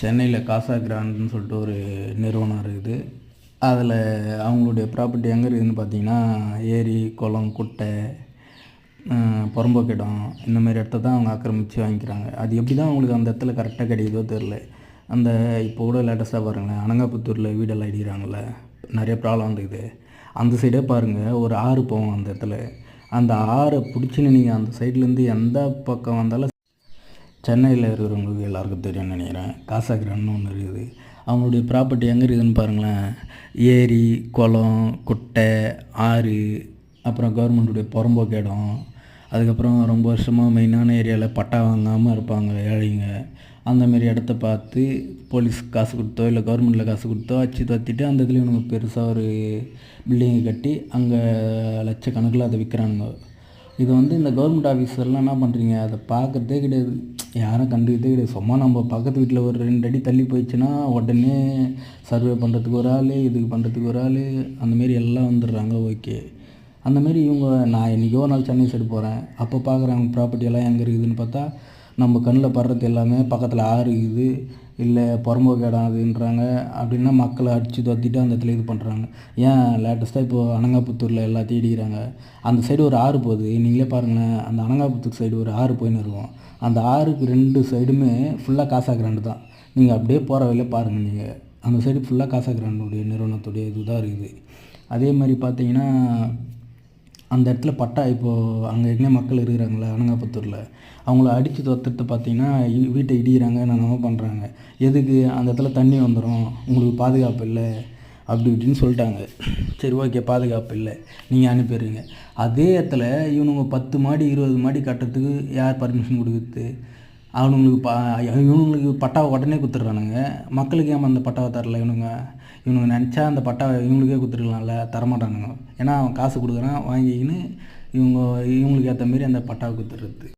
சென்னையில் காசா கிராண்ட்னு சொல்லிட்டு ஒரு நிறுவனம் இருக்குது. அதில் அவங்களுடைய ப்ராப்பர்ட்டி எங்கே இருக்குதுன்னு பார்த்தீங்கன்னா ஏரி குளம் குட்டை புறம்போக்கிடம் இந்த மாதிரி இடத்த தான் அவங்க ஆக்கிரமித்து வாங்கிக்கிறாங்க. அது எப்படி தான் அவங்களுக்கு அந்த இடத்துல கரெக்டாக கிடைக்குதோ தெரில அந்த இப்போ கூட லேட்டஸ்ட்டாக பாருங்களேன் அனங்காபுத்தூரில் வீடெல்லாம் அடிக்கிறாங்கள நிறைய ப்ராப்ளம் வந்துக்குது அந்த சைடே பாருங்கள் ஒரு ஆறு போகும் அந்த இடத்துல. அந்த ஆறை பிடிச்சின்னு நீங்கள் அந்த சைட்லேருந்து எந்த பக்கம் வந்தாலும் சென்னையில் இருக்கிறவங்களுக்கு எல்லாருக்கும் தெரியும்னு நினைக்கிறேன். காசாகிரான்னு ஒன்று இருக்குது. அவங்களுடைய ப்ராப்பர்ட்டி எங்கே இருக்குதுன்னு பாருங்களேன். ஏரி குளம் குட்டை ஆறு அப்புறம் கவர்மெண்ட்டுடைய புறம்போக்கு இடம். அதுக்கப்புறம் ரொம்ப வருஷமாக மெயினான ஏரியாவில் பட்டா வாங்காமல் இருப்பாங்க ஏழைங்க. அந்தமாரி இடத்த பார்த்து போலீஸ் காசு கொடுத்தோ இல்லை கவர்மெண்ட்டில் காசு கொடுத்தோ அச்சு தத்திட்டு அந்த இடத்துல இவனுங்க பெருசாக ஒரு பில்டிங்கை கட்டி அங்கே லட்சக்கணக்கில் அதை விற்கிறானுங்க இது வந்து இந்த கவர்மெண்ட் ஆஃபீஸர்லாம் என்ன பண்ணுறீங்க அதை பார்க்குறதே கிடையாது. யாரும் கண்டுக்கிட்டே கிடையாது. சும்மா நம்ம பக்கத்து வீட்டில் ஒரு ரெண்டு அடி தள்ளி போயிடுச்சுன்னா உடனே சர்வே பண்ணுறதுக்கு ஒரு ஆள் இதுக்கு பண்ணுறதுக்கு ஒரு ஆள் அந்தமாரி எல்லாம் வந்துடுறாங்க. ஓகே. அந்தமாரி இவங்க நான் என்றைக்கோ ஒரு நாள் சென்னை சைடு போகிறேன் அப்போ பார்க்குறேன் அவங்க ப்ராப்பர்ட்டி எல்லாம் எங்கே இருக்குதுன்னு பார்த்தா நம்ம கண்ணில் படுறது எல்லாமே பக்கத்தில் ஆறு இருக்குது. இல்லை புறம்போக்கு இடம் அதுன்றாங்க அப்படின்னா மக்களை அடித்து துரத்திட்டு அந்த இடத்துல இது பண்ணுறாங்க. ஏன் லேட்டஸ்ட்டாக இப்போது அனங்காபுத்தூரில் எல்லாத்தையும் இடிக்கிறாங்க அந்த சைடு ஒரு ஆறு போகுது. நீங்களே பாருங்களேன் அந்த அனங்காபுத்தூர் சைடு ஒரு ஆறு போயின்னு இருக்கும். அந்த ஆறுக்கு ரெண்டு சைடுமே ஃபுல்லாக காசா கிராண்டு தான். நீங்கள் அப்படியே போகிற வழியில பாருங்கள் நீங்கள் அந்த சைடு ஃபுல்லாக காசா கிராண்டுடைய நிறுவனத்துடைய இதுதான் இருக்குது. அதே மாதிரி பார்த்தீங்கன்னா அந்த இடத்துல பட்டா இப்போது அங்கே எங்கே மக்கள் இருக்கிறாங்களே அனங்காபுத்தூரில். அவங்கள அடித்து துரத்துறது பார்த்தீங்கன்னா இ- வீட்டை இடிக்கிறாங்க என்னென்னமோ பண்ணுறாங்க எதுக்கு அந்த இடத்துல தண்ணி வந்துடும் உங்களுக்கு பாதுகாப்பு இல்லை அப்படி இப்படின்னு சொல்லிட்டாங்க. சரி ஓகே பாதுகாப்பு இல்லை. நீங்கள் அனுப்பிடுறீங்க. அதே இடத்துல இவனுங்க பத்து மாடி இருபது மாடி கட்டுறதுக்கு யார் பர்மிஷன் கொடுக்குறது? அவனுங்களுக்கு ப இவனுங்களுக்கு பட்டாவை உடனே கொடுத்துட்றானுங்க மக்களுக்கு ஏன் அந்த பட்டாவை தரல இவனுங்க? இவனுங்க நினச்சா அந்த பட்டாவை இவங்களுக்கே கொடுத்துருக்கலாம்ல தரமாட்டானுங்க. ஏன்னா அவன் காசு கொடுக்குறான் வாங்கிக்கின்னு இவங்க இவங்களுக்கு ஏற்ற மாரி அந்த பட்டாவை கொடுத்துட்றது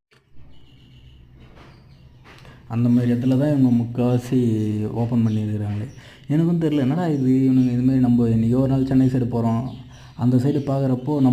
அந்த மாதிரி இடத்துல தான் இவங்க முக்கால்வாசி ஓப்பன் பண்ணியிருக்கிறாங்களே. எனக்கும் தெரில என்னடா இது இவனுங்க இதுமாரி நம்ம இன்றைக்கி ஒரு நாள் சென்னை சைடு போகிறோம் அந்த சைடு பார்க்குறப்போ நம்ம